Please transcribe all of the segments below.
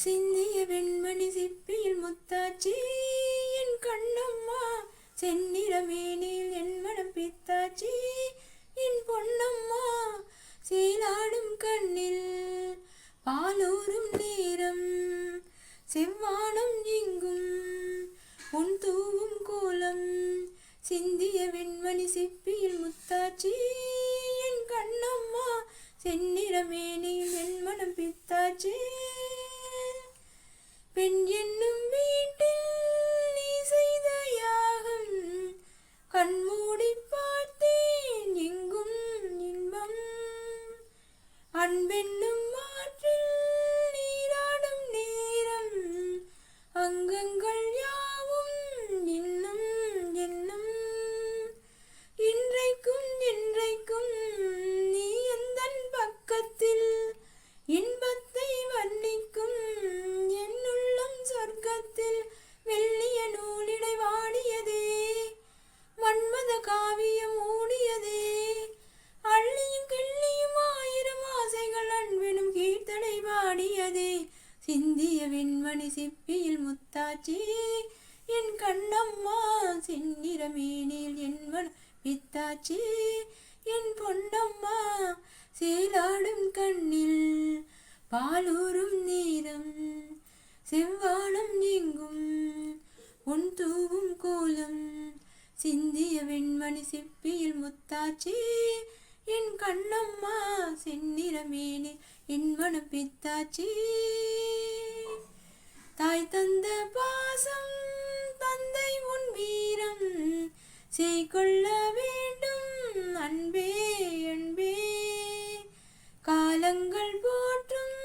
சிந்திய வெண்மணி சிப்பியில் முத்தாச்சி என் கண்ணம்மா செந்நிற மேனில் என் மனம் பித்தாச்சி என் பொன்னம்மா சீலாடும் கண்ணில் பாலூரும் நேரம் செவ்வானம் இங்கும் உன் தூவும் கோலம். சிந்திய வெண்மணி சிப்பியில் முத்தாச்சி என் கண்ணம்மா செந்நிற மேனில் என் மனம் பித்தாச்சி பெண் என்னும் வீட்டில் நீ செய்த யாகம். கண்மூடி பார்த்தேன் எங்கும் இன்பம். அன்பென்னும் சொர்க்கத்தில் வெள்ளிய நூலிடை வாடியதே மன்மத காவியம் ஊடியதே. அள்ளியும் கிள்ளியும் ஆயிரம் ஆசைகள் அன்பெனும் கீர்த்தனை பாடியதே. சிந்திய வெண்மணி சிப்பியில் முத்தாச்சி என் கண்ணம்மா செந்நிற மீனில் என் பித்தாச்சி என் பொன்னம்மா சேலாடும் கண்ணில் பாலூரும் நீரம் செவ்வானம் நீங்கும் உன் தூவும் கோலம். சிந்திய வெண்மணி சிப்பியில் முத்தாச்சி. என் கண்ணம்மா செந்நிற மேனி என் மனம் பித்தாச்சி தாய் தந்த பாசம் தந்தை உன் வீரம். செய்கொள்ள வேண்டும் அன்பே அன்பே. காலங்கள் போற்றும்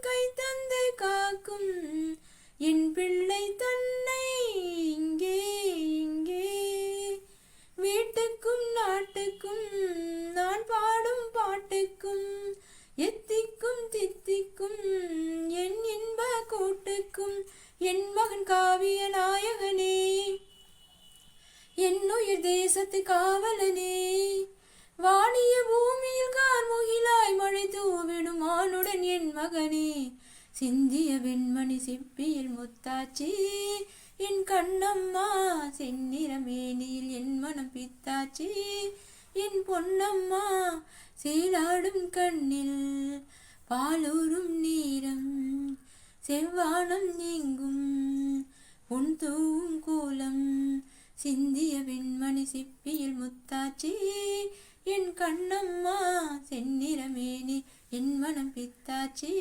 கை தந்தை காக்கும். என் பிள்ளை தன்னை இங்கே இங்கே. வீட்டுக்கும் நாட்டுக்கும் நான் பாடும் பாட்டுக்கும் எத்திக்கும் தித்திக்கும் என் இன்ப கூட்டுக்கும் என் மகன் காவிய நாயகனே. என்னுயிர் தேசத்து காவலனே. வாணிய பூமியில் கார்முகிலாய் மழை தூவிடும் ஆணுடன் சிந்திய வெண்மணி சிப்பியில் முத்தாச்சி. என் கண்ணம்மா செந்நிற மேனியில் என் மனம் பித்தாச்சி. என் பொன்னம்மா சீராடும் கண்ணில் பாலூரும் நீரம். செவ்வானம் நீங்கும் உன் தூவும் கூலம். சிந்திய வெண்மணி சிப்பியில் முத்தாச்சி. என் கண்ணம்மா செந்நிறமேனி என் மனம் பித்தாச்சி.